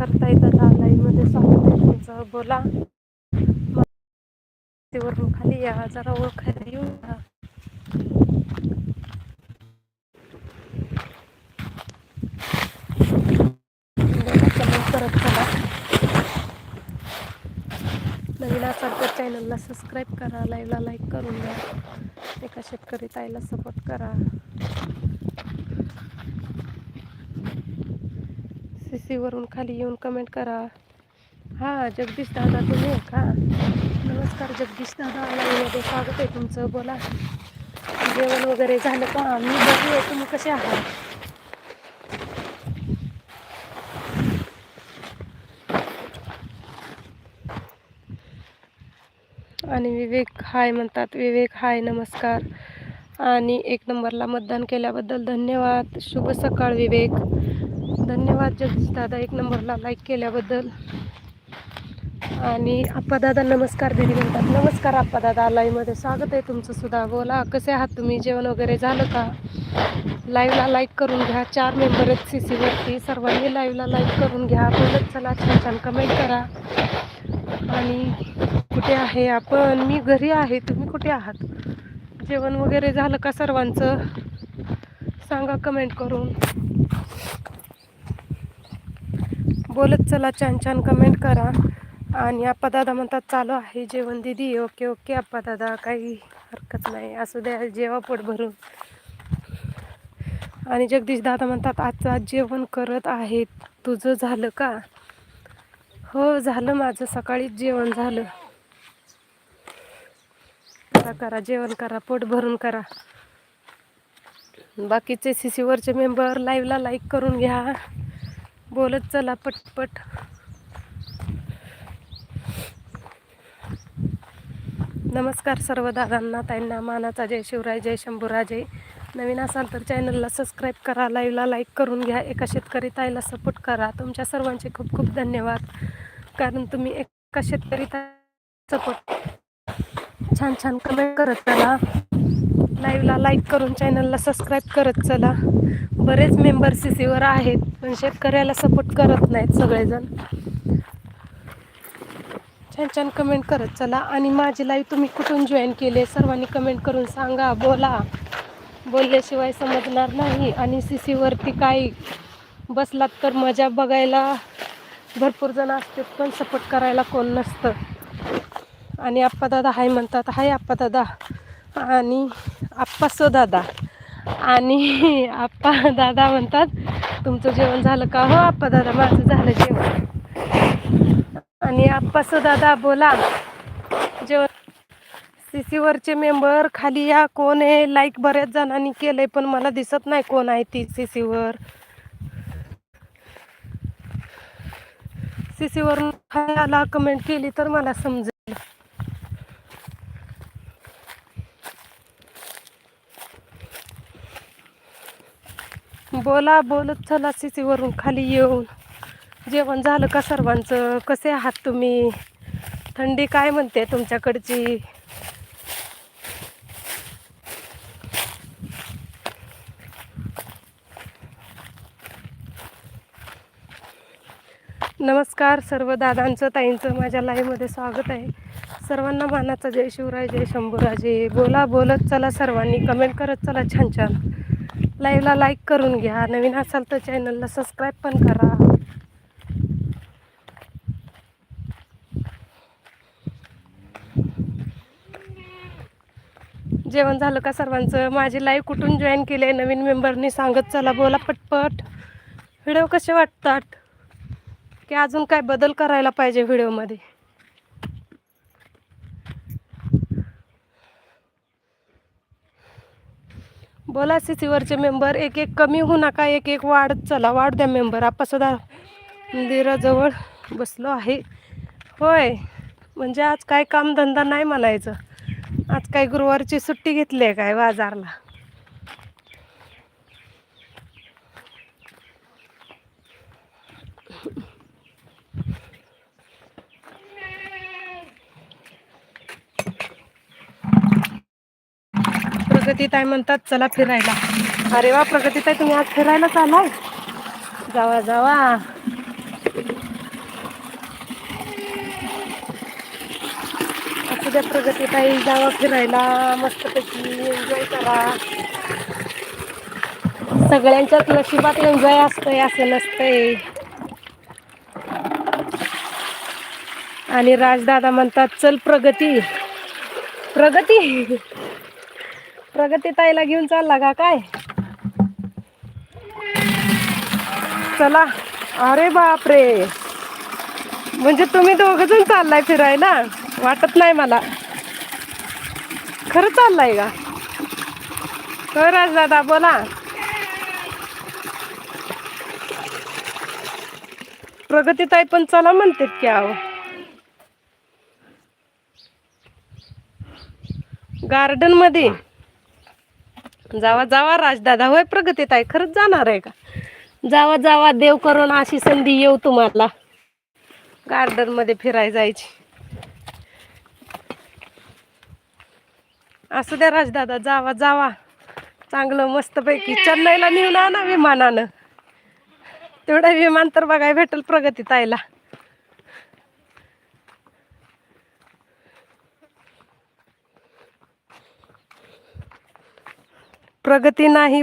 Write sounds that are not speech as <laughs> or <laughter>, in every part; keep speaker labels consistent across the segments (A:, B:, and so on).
A: करता दादा लाईव्हमध्ये स्वागत तुमचं. बोला. वरून खाली या. जरा ओळखायला येऊ का चला नवीन असाल तर चॅनलला सबस्क्राईब करा. लाईव्हला लाईक करून द्या एका शेतकरी ताईला सपोर्ट करा. सी सीवरून खाली येऊन कमेंट करा. हां जगदीश दादा तुम्ही आहे का? नमस्कार जगदीश दादा. लाईव्हमध्ये स्वागत आहे तुमचं. बोला. जेवण वगैरे झालं का? मी बघू. आहे तुम्ही कसे आहात? आणि विवेक हाय म्हणतात. विवेक हाय नमस्कार. आणि एक नंबरला मतदान केल्याबद्दल धन्यवाद. शुभ सकाळ विवेक. धन्यवाद जगदीश दादा एक नंबरला लाईक केल्याबद्दल. आणि आप्पा दादा नमस्कार दिदी म्हणतात. नमस्कार आप्पा दादा लाईव्हमध्ये स्वागत आहे तुमचं सुद्धा. बोला कसे आहात तुम्ही? जेवण वगैरे झालं का? लाईव्हला लाईक करून घ्या. चार मेंबर आहेत सी सीवरती सर्वांनी लाईव्हला लाईक करून घ्या. बोलत चला छान छान कमेंट करा. आणि कुठे आहे आपण? मी घरी आहे. तुम्ही कुठे आहात? जेवण वगैरे झालं का सर्वांचं? सांगा कमेंट करून. बोलत चला छान छान कमेंट करा. आणि आप्पा दादा म्हणतात चालू आहे जेवण दिदी. ओके ओके आप्पा दादा काही हरकत नाही. असू द्या जेवा पोट भरून. आणि जगदीश दादा म्हणतात आजचं आज जेवण करत आहेत तुझं झालं का? हो झालं माझं. सकाळीच जेवण झालं. करा करा जेवण करा. पोट भरून करा. बाकीचे सी सीवरचे मेंबर लाईव्हला लाईक करून घ्या. बोलत चला पटपट. नमस्कार सर्व दादांना ताईंना मानाचा जय शिवराय जय शंभूराजय नवीन असाल तर चॅनलला सबस्क्राईब करा लाईव्हला लाईक करून घ्या. एका शेतकरी ताईला सपोर्ट करा. तुमच्या सर्वांचे खूप खूप धन्यवाद. कारण तुम्ही एका शेतकरी सपोर्ट छान छान कमेंट करत चला. लाईव्हला लाईक करून चॅनलला सबस्क्राईब करत चला. बरेच मेंबर सी सीवर आहेत पण शेतकऱ्याला सपोर्ट करत नाहीत सगळेजण. छान छान कमेंट करत चला. आणि माझी लाईव्ह तुम्ही कुठून जॉईन केले सर्वांनी कमेंट करून सांगा बोला. बोलल्याशिवाय समजणार नाही. आणि सी सीवरती काय बसलात तर मजा बघायला भरपूर जण असतात पण सपोर्ट करायला कोण नसतं. आणि आप्पा दादा हाय म्हणतात हाय आप्पा दादा आणि आप्पा सो दादा आणि आप्पा दादा म्हणतात तुमचं जेवण झालं का हो आप्पा दादा? माझं झालं जेवण. आणि आप्पा सो दादा बोला जेवण सी सीवरचे मेंबर खाली या कोण आहे? लाईक बऱ्याच जणांनी केलंय पण मला दिसत नाही कोण आहे ती सी सीवर सी सीवर खाली आला कमेंट केली तर मला समजेल. बोला बोलत चला सी सीवरून खाली येऊन. जेवण झालं का सर्वांचं? कसे आहात तुम्ही? थंडी काय म्हणते तुमच्याकडची? नमस्कार सर्व दादांचं ताईंचं माझ्या लाईव्हमध्ये स्वागत आहे. सर्वांना मानाचा जय शिवराय जय शंभूराजे. बोला बोलत चला सर्वांनी. कमेंट करत चला छान छान. लाईव्हला लाईक करून घ्या. नवीन असाल तर चॅनलला सबस्क्राईब पण करा. जेवण झालं का सर्वांचं? माझी लाईव्ह कुठून जॉईन केली आहे नवीन मेंबरनी सांगत चला बोला पटपट. व्हिडिओ कसे वाटतात? की अजून काय बदल करायला पाहिजे व्हिडिओमध्ये बोला सी सीवरचे मेंबर एक एक कमी होऊ नका एक एक वाढ चला वाढ द्या मेंबर आपण मंदिराजवळ बसलो आहे. होय म्हणजे आज काय कामधंदा नाही म्हणायचं. आज काय गुरुवारची सुट्टी घेतली आहे काय बाजारला? प्रगती ताई म्हणतात चला फिरायला. अरे वा प्रगती ताई तुम्ही आज फिरायला चालाय जावा जावा. असू द्या प्रगती ताई जावा फिरायला. मस्तपैकी एन्जॉय करा. सगळ्यांच्याच नशिबात एन्जॉय असतंय असं नसतंय. आणि राजदादा म्हणतात चल प्रगती. प्रगती? प्रगती ताईला घेऊन चालला का काय? चला. अरे बापरे. म्हणजे तुम्ही दोघ जण चाललाय फिरायला? वाटत नाही मला. खरं चाललाय का? हो दादा बोला. प्रगतीताई पण चला म्हणतात की आहो गार्डनमध्ये जावा जावा राजदादा. होय प्रगतीताई खरंच जाणार आहे का? जावा जावा देव करून अशी संधी येऊ तुम्हाला. गार्डनमध्ये फिरायला जायची. असू द्या राजदादा जावा जावा. चांगलं मस्तपैकी चेन्नईला नेऊन आणा विमानानं. तेवढं विमान तर बघाय भेटेल प्रगती ताईला. प्रगती नाही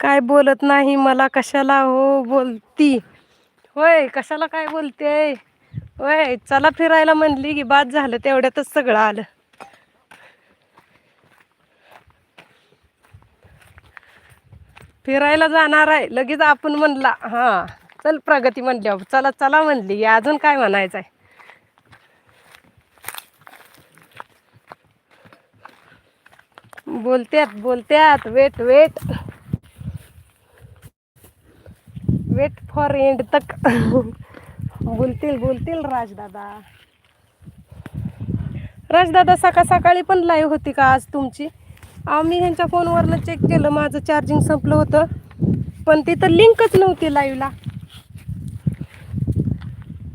A: काय बोलत नाही मला कशाला हो बोलती? होय कशाला काय बोलते? होय चला फिरायला म्हणली की बाद झालं तेवढ्यातच सगळं आलं. फिरायला जाणार आहे लगेच आपण म्हणला हा चल प्रगती म्हणली अहो. चला चला म्हणली अजून काय म्हणायचं आहे बोलत्यात बोलत्यात. Wait wait wait for end तक. बोलतील बोलतील राजदादा. राजदादा सकाळ सकाळी पण लाईव्ह होती का आज तुमची? आम्ही मी ह्यांच्या फोनवरनं चेक केलं. माझं चार्जिंग संपलं होतं. पण तिथं लिंकच नव्हती लाईव्हला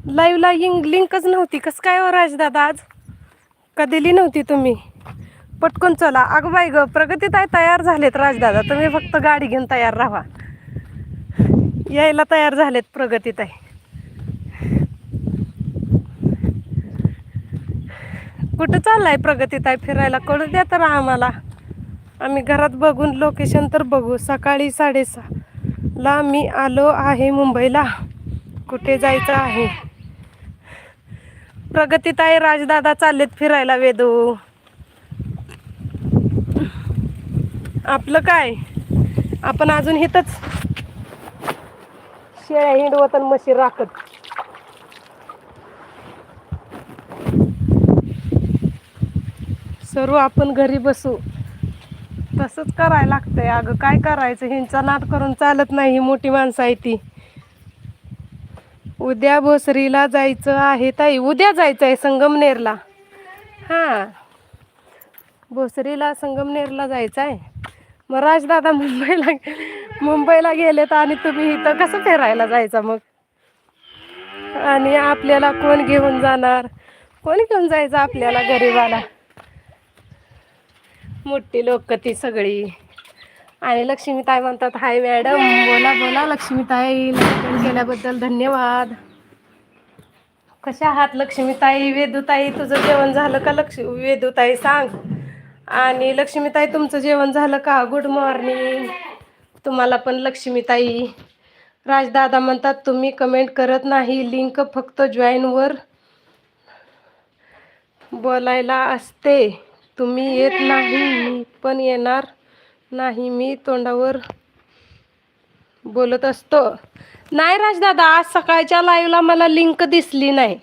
A: लाईव्हला इंग लिंकच नव्हती. कसं काय हो राजदादा आज? का दिली नव्हती तुम्ही? पटकन चला. अगं बाई ग प्रगतीत आहे तयार झालेत राजदादा. तुम्ही फक्त गाडी घेऊन तयार राहा. यायला तयार झालेत प्रगतीत आहे कुठं चाललाय प्रगतीत आहे फिरायला? कळू द्या तर आम्हाला. आम्ही घरात बघून लोकेशन तर बघू. सकाळी साडेसहाला मी आलो आहे मुंबईला. कुठे जायचं आहे? प्रगतीत आहे राजदादा चाललेत फिरायला वेदू. आपलं काय? आपण अजून इथंच शेळ्या हिंडवत आणि म्हशी राखत. सर्व आपण घरी बसू. तसंच करायला लागतंय. अगं काय करायचं? हिंचा नाद करून चालत नाही ही मोठी माणसं आहे ती. उद्या भोसरीला जायचं आहे ताई. उद्या जायचं आहे संगमनेरला. हां. भोसरीला संगमनेरला जायचं आहे. मग राजदादा मुंबईला मुंबईला गेलेत आणि तुम्ही इथं कसं फिरायला जायचं मग? आणि आपल्याला कोण घेऊन जाणार? कोण घेऊन जायचं आपल्याला गरीबाला? मोठी लोक ती सगळी. आणि लक्ष्मीताई म्हणतात हाय मॅडम बोला बोला लक्ष्मीताई. फोन केल्याबद्दल धन्यवाद. कशा आहात लक्ष्मीताई? वेदूताई तुझं जेवण झालं का? लक्ष वेदूताई सांग. आणि लक्ष्मीताई तुमचं जेवण झालं का? गुड मॉर्निंग तुम्हाला पण लक्ष्मीताई. राजदादा म्हणतात तुम्ही कमेंट करत नाही लिंक फक्त जॉईनवर बोलायला असते. तुम्ही येत नाही मी पण येणार नाही. मी तोंडावर बोलत असतो. नाही राजदादा आज सकाळच्या लाईव्हला मला लिंक दिसली नाही.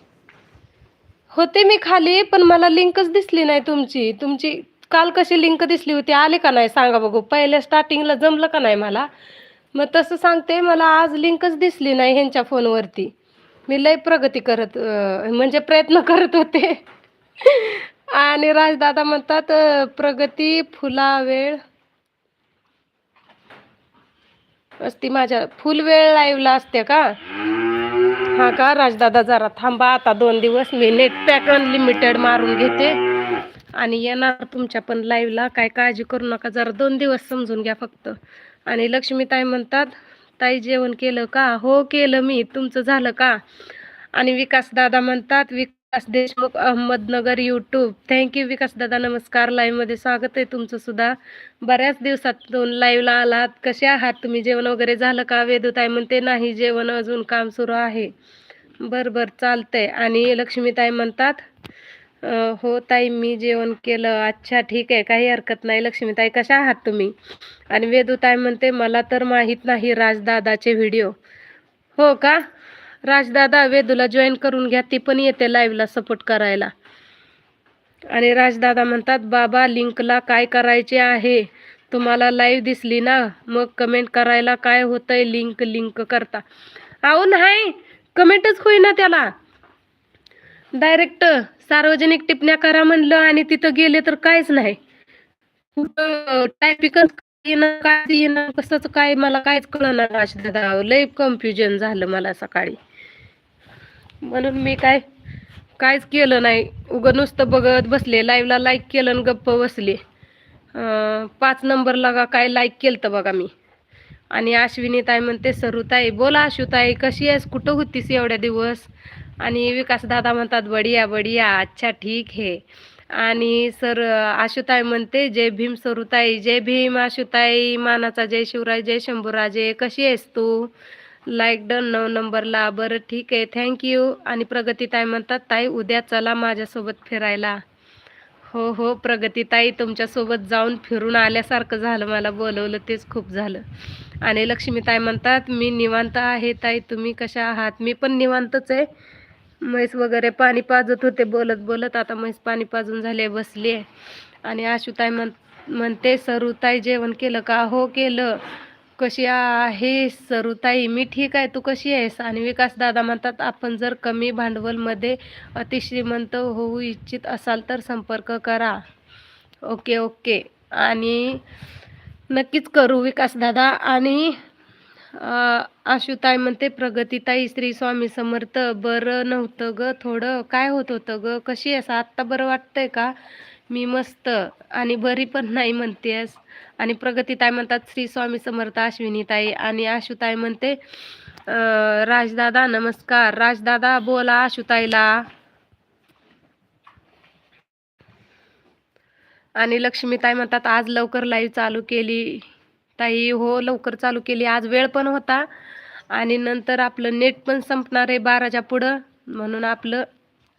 A: होते मी खाली पण मला लिंकच दिसली नाही तुमची. तुमची काल कशी लिंक दिसली होती आले का नाही सांगा बघू. पहिल्या स्टार्टिंगला जमलं का नाही मला? मग तसं सांगते मला आज लिंकच दिसली नाही ह्यांच्या फोनवरती मी लय प्रगती करत म्हणजे प्रयत्न करत होते. <laughs> आणि राजदादा म्हणतात प्रगती फुला वेळ असती माझ्या फुल वेळ लाईव्हला असते का? हा का राजदादा जरा थांबा आता दोन दिवस मी नेट पॅक अनलिमिटेड मारून घेते. आणि येणार तुमच्या पण लाईव्हला काय काळजी करू नका जरा दोन दिवस समजून घ्या फक्त. आणि लक्ष्मीताई म्हणतात ताई जेवण केलं का? हो केलं मी. तुमचं झालं का? आणि विकास दादा म्हणतात Vikas Deshmukh Ahmednagar YouTube thank you Vikas dada. नमस्कार. लाईव्हमध्ये स्वागत आहे तुमचं सुद्धा. बऱ्याच दिवसातून लाईव्हला आलात. कसे आहात? तुम्ही जेवण वगैरे झालं का? वेदूताई म्हणते नाही जेवण अजून काम सुरू आहे. बरं बरं चालतंय. आणि लक्ष्मीताई म्हणतात हो ताई मी जेवण केलं. अच्छा ठीक आहे. काही हरकत नाही. लक्ष्मीताई कशा आहात तुम्ही? आणि वेदूताई म्हणते मला तर माहीत नाही राजदादाचे व्हिडिओ. हो का? राजदादा वेदूला जॉईन करून घ्या. ती पण येते लाईव्हला सपोर्ट करायला. आणि राजदादा म्हणतात बाबा लिंकला काय करायचे आहे? तुम्हाला लाईव्ह दिसली ना? मग कमेंट करायला काय होतंय? लिंक लिंक करता. अहो नाही. कमेंटच होईना त्याला. डायरेक्ट सार्वजनिक टिपण्या करा म्हणलं आणि तिथं गेले तर काहीच नाही. टायपिकच येणं काय येणं कसंच काय मला काहीच कळणार राजदादा लय कन्फ्युजन झालं मला सकाळी. म्हणून मी काय काहीच केलं नाही. उगं नुसतं बघत बसले लाईव्हला लाईक केलं आणि गप्प बसले. पाच नंबरला का काय लाईक केलं बघा मी. आणि अश्विनी ताई म्हणते सरुताई बोला आशुताई कशी आहेस? कुठं होतीस एवढ्या दिवस? आणि विकास दादा म्हणतात बढिया बढिया अच्छा ठीक आहे आणि सर आशुताई म्हणते जय भीम सरुताई जय भीम आशुताई मानाचा जय शिवराय जय शंभूराजे कशी आहेस तू? लाईक डन नऊ नंबरला बरं ठीक आहे थँक्यू आणि प्रगती ताई म्हणतात ताई उद्या चला माझ्यासोबत फिरायला. हो हो प्रगती ताई तुमच्यासोबत जाऊन फिरून आल्यासारखं झालं मला बोलवलं तेच खूप झालं. आणि लक्ष्मी ताई म्हणतात मी निवांत आहे ताई तुम्ही कशा आहात? मी पण निवांतच आहे. म्हैस वगैरे पाणी पाजत होते बोलत बोलत आता म्हैस पाणी पाजून झाले बसली आहे. आणि आशुताई म्हण म्हणते सरुताई जेवण केलं का? हो केलं. कशी आहे सरुताई? मी ठीक आहे तू कशी आहेस? आणि विकास दादा म्हणतात आपण जर कमी भांडवलमध्ये अतिश्रीमंत होऊ इच्छित असाल तर संपर्क करा. Okay okay. आणि नक्कीच करू विकास दादा. आणि आशुताई म्हणते प्रगतीताई श्री स्वामी समर्थ बरं नव्हतं ग थोडं काय होत होतं ग? कशी आहेस? आत्ता बरं वाटतंय का? मी मस्त आणि बरी पण नाही म्हणतेस. आणि प्रगतीताई म्हणतात श्री स्वामी समर्थ अश्विनीताई आणि आशुताई म्हणते राजदादा नमस्कार. राजदादा बोला आशुताईला आणि लक्ष्मीताई म्हणतात आज लवकर लाईव्ह चालू केली. ताई हो लवकर चालू केली. आज वेळ पण होता. आणि नंतर आपलं नेट पण संपणार आहे बाराच्या पुढं. म्हणून आपलं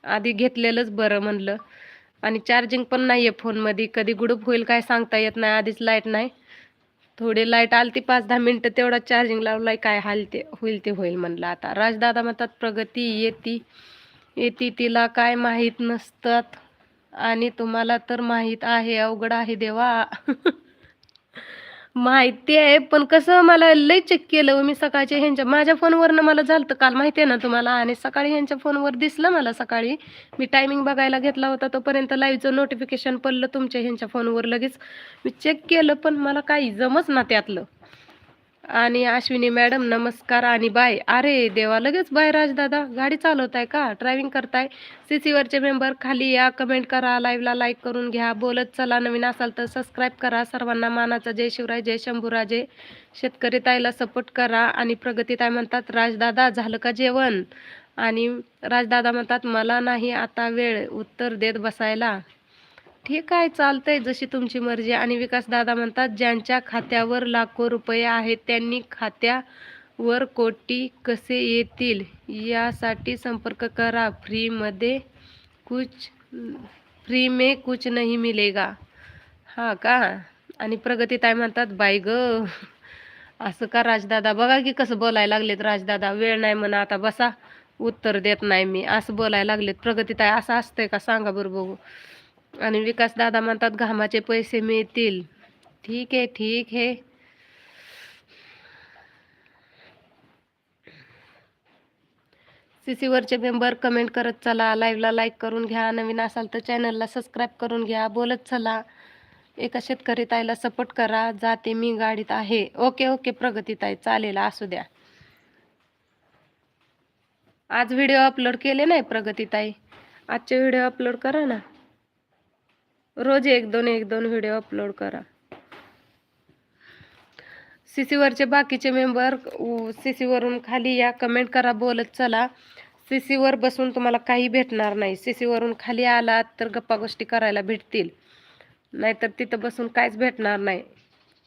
A: आधी घेतलेलंच बरं म्हणलं. आणि चार्जिंग पण नाही आहे फोनमध्ये. कधी गुडूप होईल काय सांगता येत नाही. आधीच लाइट नाही. थोडी लाइट आली पाच दहा मिनटं तेवढा चार्जिंग लावलाय. काय हाल ते होईल ते होईल म्हणलं आता. राजदादा म्हणतात प्रगती येती. येती तिला काय माहीत नसतात. आणि तुम्हाला तर माहीत आहे अवघड आहे देवा. <laughs> माहिती आहे पण कसं मला लय चेक केलं हो मी सकाळच्या ह्यांच्या माझ्या फोनवरनं मला झालं काल माहिती आहे ना तुम्हाला? आणि सकाळी ह्यांच्या फोनवर दिसलं मला सकाळी. मी टायमिंग बघायला घेतला होता तोपर्यंत लाईव्हचं नोटिफिकेशन पडलं तुमच्या ह्यांच्या फोनवर लगेच. मी चेक केलं पण मला काही जमच ना त्यातलं. आणि अश्विनी मॅडम नमस्कार आणि बाय. अरे देवा लगेच बाय राजदादा. गाडी चालवताय का? ड्रायव्हिंग करताय? सी सीवरचे मेंबर खाली या कमेंट करा लाईव्हला लाईक करून घ्या. बोलत चला नवीन असाल तर सबस्क्राईब करा. सर्वांना मानाचा जय शिवराय जय शंभूराजे. शेतकरी ताईला सपोर्ट करा आणि प्रगती ताई म्हणतात राजदादा झालं का जेवण? आणि राजदादा म्हणतात मला नाही आता वेळ. उत्तर देत बसायला. ठीक आहे चालतंय जशी तुमची मर्जी. आणि विकास दादा म्हणतात ज्यांच्या खात्यावर लाखो रुपये आहेत त्यांनी खात्यावर कोटी कसे येतील? यासाठी संपर्क करा. फ्रीमध्ये कुछ फ्री में कुछ नहीं मिलेगा. हा का? आणि प्रगती ताई म्हणतात बाई ग असं का राजदादा? बघा की कसं बोलायला लागलेत राजदादा. वेळ नाही म्हणा आता बसा. उत्तर देत नाही मी. असं बोलायला लागलेत. प्रगती ताई असं असतंय का? सांगा बरं बघू. आणि विकास दादा म्हणतात घामाचे पैसे मिळतील. ठीक आहे ठीक आहे. सीसीवरचे मेंबर कमेंट करत चला. लाईव्हला लाईक करून घ्या. नवीन असाल तर चॅनलला सबस्क्राईब करून घ्या. बोलत चला. एका शेतकरी ताईला सपोर्ट करा. जाते मी गाडीत आहे. ओके ओके प्रगती ताई. चालेल असू द्या. आज व्हिडिओ अपलोड केले नाही प्रगती ताई. आजचे व्हिडिओ अपलोड करा ना. रोज एक दोन एक दोन व्हिडिओ अपलोड करा. सी सीवरचे बाकीचे मेंबर सी सीवरून खाली या कमेंट करा बोलत चला. सी सीवर बसून तुम्हाला काही भेटणार नाही. सी सीवरून खाली आलात तर गप्पा गोष्टी करायला भेटतील. नाहीतर तिथं बसून काहीच भेटणार नाही.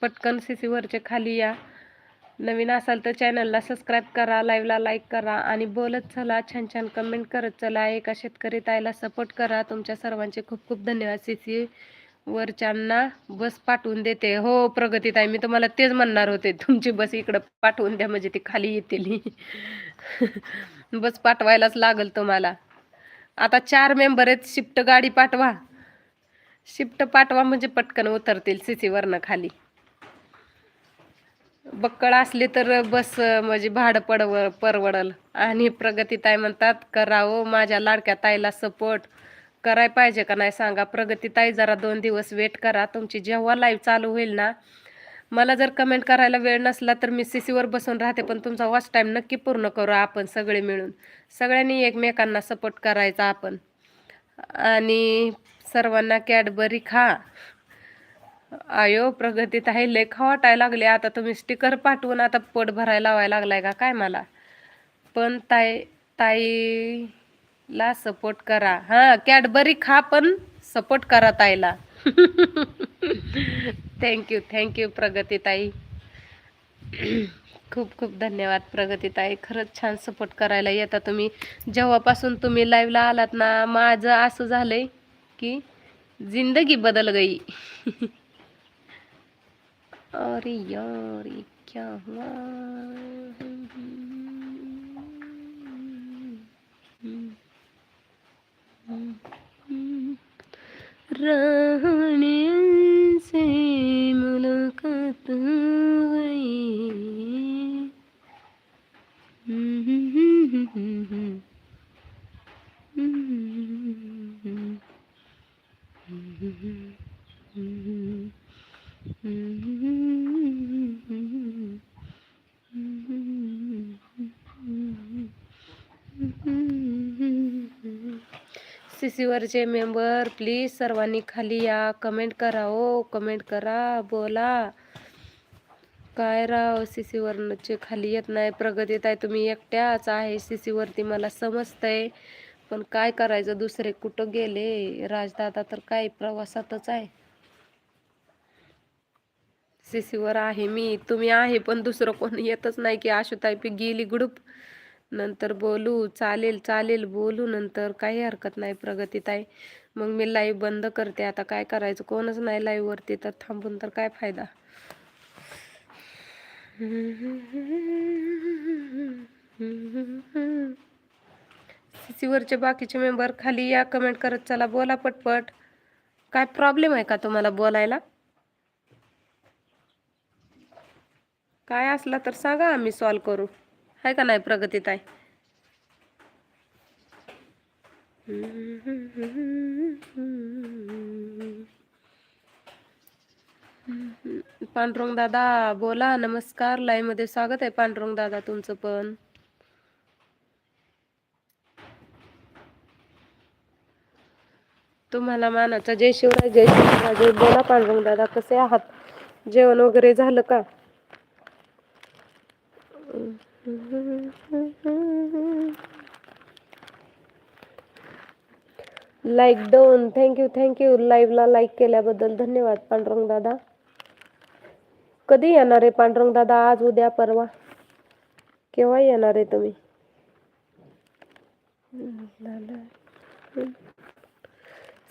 A: पटकन सी सीवरचे खाली या. नवीन असाल तर चॅनलला सबस्क्राईब करा लाईव्हला लाईक करा आणि बोलत चला छान छान कमेंट करत चला. एका शेतकरी ताईला सपोर्ट करा. तुमच्या सर्वांचे खूप खूप धन्यवाद. सीसी वरच्यांना बस पाठवून देते. हो प्रगती ताई मी तुम्हाला तेच म्हणणार होते. तुमची बस इकडं पाठवून द्या म्हणजे ती खाली येतील. <laughs> बस पाठवायलाच लागल तुम्हाला. आता चार मेंबर आहेत. शिफ्ट गाडी पाठवा. शिफ्ट पाठवा म्हणजे पटकन उतरतील सीसीवरनं खाली. बक्कळ असली तर बस म्हणजे भाडं पडव परवडल. आणि प्रगती ताई म्हणतात करावं माझ्या लाडक्या ताईला सपोर्ट कराय पाहिजे का नाही सांगा. प्रगती ताई जरा दोन दिवस वेट करा. तुमची जेव्हा लाईव्ह चालू होईल ना मला जर कमेंट करायला वेळ नसला तर मी सीसीवर बसून राहते पण तुमचा वॉच टाईम नक्की पूर्ण करू आपण सगळे मिळून. सगळ्यांनी एकमेकांना सपोर्ट करायचा आपण. आणि सर्वांना कॅडबरी खा. आयो प्रगतीत आहे लेख वाटायला लागले. आता तुम्ही स्टिकर पाठवून आता पोट भरायला लावायला लागलाय का? काय मला? पण ताई ताईला सपोर्ट करा. हां कॅडबरी खा पण सपोर्ट करा ताईला. <laughs> थँक्यू थँक्यू प्रगती ताई. <clears throat> खूप खूप धन्यवाद प्रगती ताई. खरंच छान सपोर्ट करायला येता तुम्ही. जेव्हापासून तुम्ही लाईव्हला आलात ना माझं असं झालंय की जिंदगी बदल गई. <laughs> अरे यार ये क्या हुआ? चे मेंबर प्लीज सर्वांनी खाली या. कमेंट करा हो, ओ कमेंट करा बोला. काय राव सी सीसीवरचे खाली येत नाही प्रगतीत आहे. तुम्ही एकट्याच आहे सी सीवरती मला समजतंय. पण काय करायचं दुसरे कुठं गेले? राजदादा तर काय प्रवासातच आहे. सी सीवर आहे मी तुम्ही आहे पण दुसरं कोण येतच नाही की आशुताई पी गेली ग्रुप नंतर बोलू चालेल चालेल बोलू नंतर. काही हरकत नाही प्रगतीत आहे मग मी लाईव्ह बंद करते. आता काय करायचं? कोणच नाही लाईव्हवरती तर थांबून तर काय फायदा? सीसीवरचे बाकीचे मेंबर खाली या कमेंट करत चला. बोला पटपट. काय प्रॉब्लेम आहे का तुम्हाला बोलायला? काय असला तर सांगा आम्ही सॉल्व करू. आहे का नाही प्रगतीत आहे पांडुरंग दादा बोला नमस्कार. लाईव्हमध्ये स्वागत आहे पांडुरंग दादा तुमचं पण. तुम्हाला मानाचा जय शिवराय जय शिवराय. बोला पांडुरंग दादा कसे आहात? जेवण वगैरे झालं का? Like down thank you thank you लाईव्हला लाईक केल्याबद्दल धन्यवाद पांडुरंग दादा. कधी येणार आहे पांडुरंग दादा? आज उद्या परवा? केव्हा येणार आहे तुम्ही?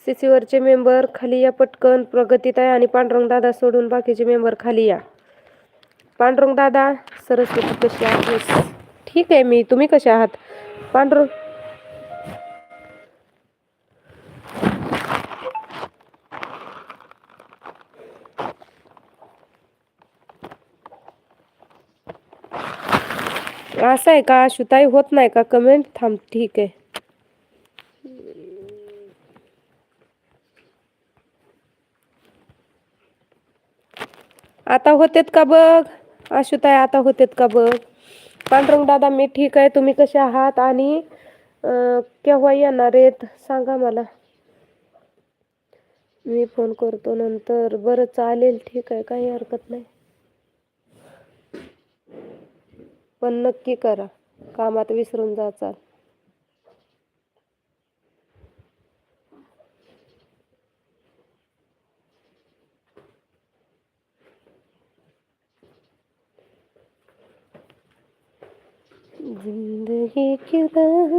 A: सीसीवरचे मेंबर खाली या पटकन. प्रगतीत आहे आणि पांडुरंग दादा सोडून बाकीचे मेंबर खाली या. पांडुरंग दादा सरस्वती कशी आहेस ठीक आहे मी. तुम्ही कसे आहात? पांडुरंग असं आहे का? आशुताई होत नाही का? कमेंट थांब ठीक आहे. आता होतेत का बघ? आशुताई आता होतेत का बघ? पांडुरंग दादा मी ठीक आहे. तुम्ही कसे आहात? आणि केव्हा येणार आहेत? सांगा मला. मी फोन करतो नंतर. बरं चालेल. ठीक आहे. काही हरकत नाही. पण नक्की करा. कामात विसरून जाचाल जिंदगी की राह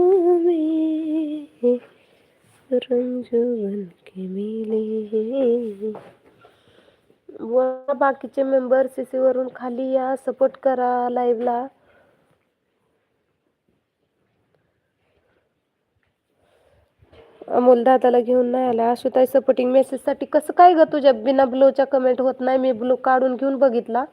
A: में रंजू बन के मिले। बाकीचे मेंबर सीसी वरून खाली या सपोर्ट करा लाईव्हला अमोल दादाला घेऊन नाही आला. आशुताई सपोर्टिंग मेसेजसाठी कसं काय ग तुझ्या बिना ब्लोच्या कमेंट होत नाही? मी ब्लू काढून घेऊन बघितला.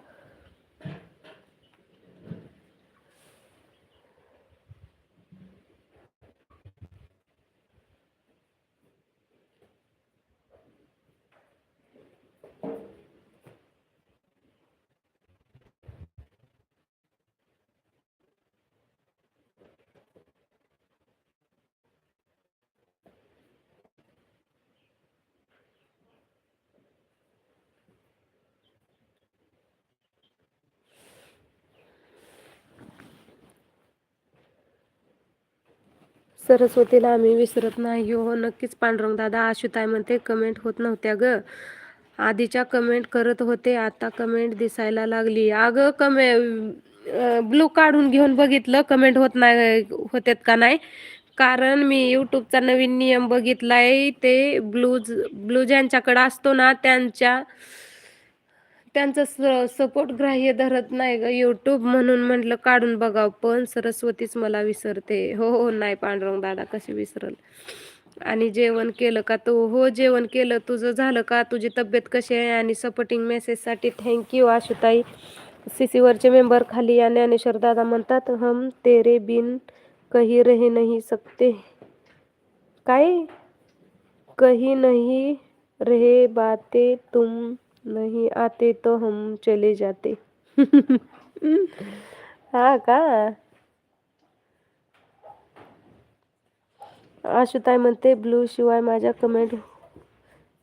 A: सरस्वतीला आम्ही विसरत नाही. हो, हो नक्कीच पांडुरंग दादा आशुताई म्हणते कमेंट होत नव्हत्या ग. आधीच्या कमेंट करत होते आता कमेंट दिसायला लागली. अगं कमे ब्लू काढून घेऊन बघितलं कमेंट होत नाही होत्यात का नाही? कारण मी यूट्यूबचा नवीन नियम बघितलाय ते ब्लूज ब्लू ज्यांच्याकडे असतो ना त्यांच्या त्यांचं स सपोर्ट ग्राह्य धरत नाही ग. यूट्यूब म्हणून म्हटलं काढून बघावं. पण सरस्वतीच मला विसरते. हो हो नाही पांडुरंग दादा कशी विसरल. आणि जेवण केलं का तू? हो जेवण केलं. तुझं झालं का? तुझी तब्येत कशी आहे? आणि सपोर्टिंग मेसेजसाठी थँक्यू आशुताई. सीसीवरचे मेंबर खाली या. ज्ञानेश्वर दादा म्हणतात हम तेरे बिन कही रहे नाही सकते. काय? कही नाही रहे बाते तुम नहीं आते तो हम चले जाते। हा का? आशुताई म्हणते ब्लू शिवाय माझ्या कमेंट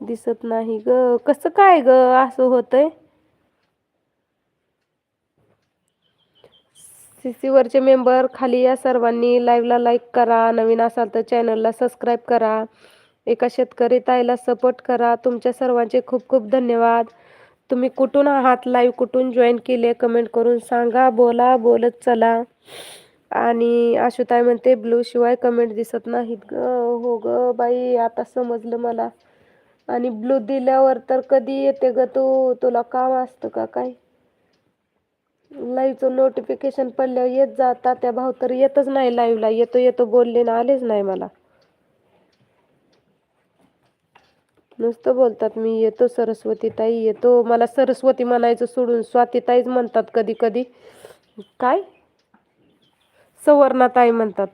A: दिसत नाही ग. कसं काय ग? असं होतंय? सीसीवरचे मेंबर खाली या सर्वांनी लाईव्हला लाईक करा. नवीन असाल तर चॅनलला सबस्क्राईब करा. एका शेतकरी ताईला सपोर्ट करा. तुमच्या सर्वांचे खूप खूप धन्यवाद. तुम्ही कुठून आहात? लाईव्ह कुठून जॉईन केले? कमेंट करून सांगा. बोला बोलत चला. आणि आशुताई म्हणते ब्लू शिवाय कमेंट दिसत नाहीत ग. हो ग बाई आता समजलं मला. आणि ब्लू दिल्यावर तर कधी येते ग तू? तुला काम असतं का काय? लाईव्हचं नोटिफिकेशन पडल्यावर येत जाता त्या भाऊ तर येतच नाही लाईव्हला येतो येतो बोलले ना आलेच नाही मला. नुसतं बोलतात मी येतो सरस्वती ताई येतो. मला सरस्वती म्हणायचं सोडून स्वाती ताईच म्हणतात कधी कधी काय? सवर्णाताई म्हणतात.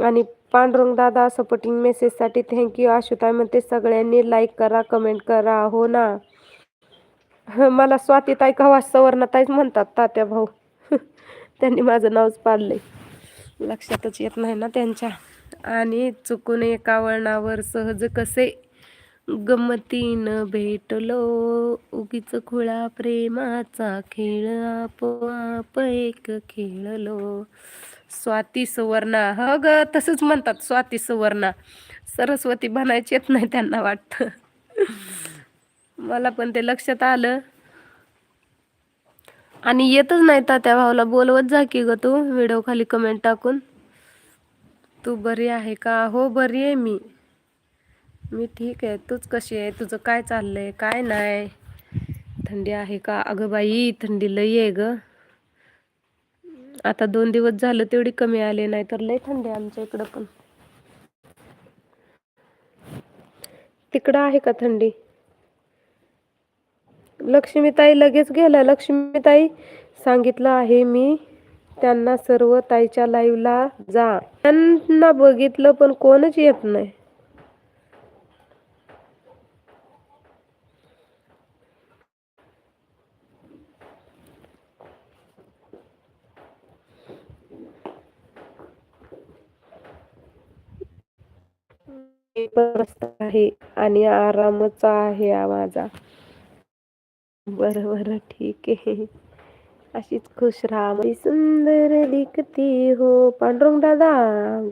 A: आणि पांडुरंग दादा सपोर्टिंग मेसेजसाठी थँक्यू आशुताई म्हणते सगळ्यांनी लाईक करा कमेंट करा हो ना? मला स्वातीताई कवा सवर्णाताईच म्हणतात तात्या भाऊ. <laughs> त्यांनी माझं नावच पाडलंय. लक्षातच येत नाही ना त्यांच्या. आणि चुकून एका वळणावर सहज कसे गमतीनं भेटलो. उगीच खुळा प्रेमाचा खेळ आपोआप एक खेळलो. स्वाती सुवर्णा ह ग तसंच म्हणतात स्वाती सुवर्णा. सरस्वती बनायची येत नाही त्यांना वाटतं. मला पण ते लक्षात आलं. आणि येतच नाही त्या भावाला बोलवत जा की ग तू व्हिडिओ खाली कमेंट टाकून. तू बरी आहे का? हो बरी आहे मी. मी ठीक आहे. तूच कशी आहे? तुझं काय चाललंय? काय नाही? थंडी आहे का? अगं बाई थंडी लई आहे ग. आता दोन दिवस झालं तेवढी कमी आले नाही तर लई थंडी आहे आमच्या इकडं पण. तिकडं आहे का थंडी? लक्ष्मीताई लगेच गेल्या. लक्ष्मीताई सांगितलं आहे मी त्यांना सर्व ताईच्या लाईव्हला जा. त्यांना बघितलं पण कोणच येत नाही. आहे आणि आरामचा आहे माझा. बरं बरं ठीक आहे. अशीच खुश राहा. सुंदर दिखती हो. पांडुरंग दादा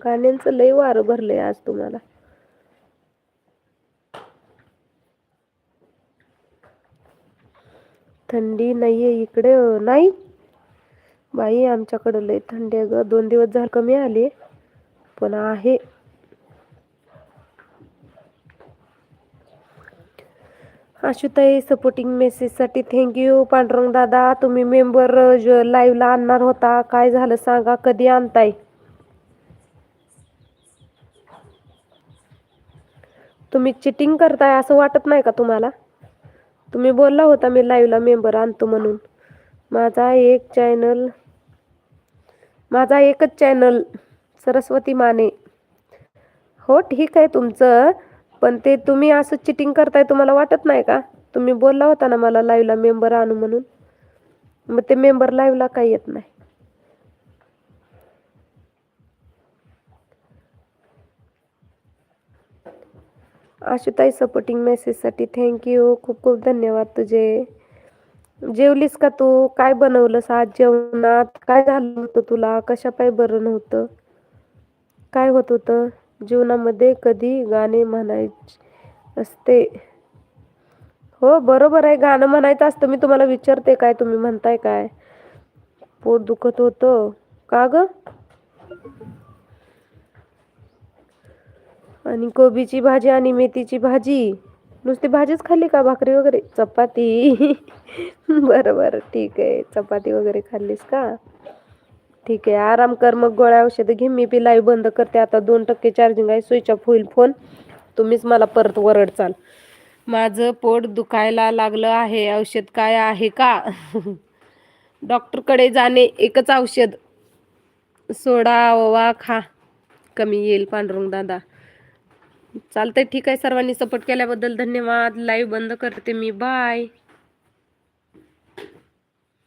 A: गाण्यांचं लय वार भरलंय आज तुम्हाला. थंडी नाहीये इकडे. नाही? बाई आमच्याकडं लय थंडी ग. दोन दिवस झाले कमी आले पण आहे. आशुताई सपोर्टिंग मेसेजसाठी थँक्यू पांडुरंग दादा तुम्ही मेंबर लाईव्हला आणणार होता काय झालं सांगा कधी आणताय? तुम्ही चिटिंग करताय असं वाटत नाही का तुम्हाला? तुम्ही बोलला होता मी लाईव्हला मेंबर आणतो म्हणून. माझा एक चॅनल माझा एकच चॅनल सरस्वती माने. हो ठीक आहे तुमचं. पण ते तुम्ही असं चिटिंग करताय तुम्हाला वाटत नाही का? तुम्ही बोलला होता ना मला लाईव्हला मेंबर आणू म्हणून. मग ते मेंबर लाईव्हला काही येत नाही. आशुताई सपोर्टिंग मेसेजसाठी थँक्यू खूप खूप धन्यवाद तुझे. जेवलीस का तू? काय बनवलंस आज जेवणात? काय झालं होतं तुला? कशा पाय बरं नव्हतं? काय होत होतं? जीवनामध्ये कधी गाणे म्हणायचे असते. हो बरोबर आहे. गाणं म्हणायचं असतं. मी तुम्हाला विचारते काय तुम्ही म्हणताय काय? पोट दुखत होतं. का ग? आणि कोबीची भाजी आणि मेथीची भाजी. नुसती भाजीच खाल्ली का? भाकरी वगैरे? चपाती. <laughs> बरं बरं ठीक आहे. चपाती वगैरे खाल्लीस का? ठीक आहे. आराम कर मग गोळ्या औषधं घे. मी बी लाईव्ह बंद करते. आता दोन टक्के चार्जिंग आहे. स्विच ऑफ होईल फोन तुम्हीच मला परत वरडचाल माझं पोट दुखायला लागलं आहे. औषध काय आहे का? <laughs> डॉक्टरकडे जाणे एकच औषध. सोडा ओवा खा. कमी येईल पांडुरंग दादा. चालतंय. ठीक आहे. सर्वांनी सपोर्ट केल्याबद्दल धन्यवाद. लाईव्ह बंद करते मी. बाय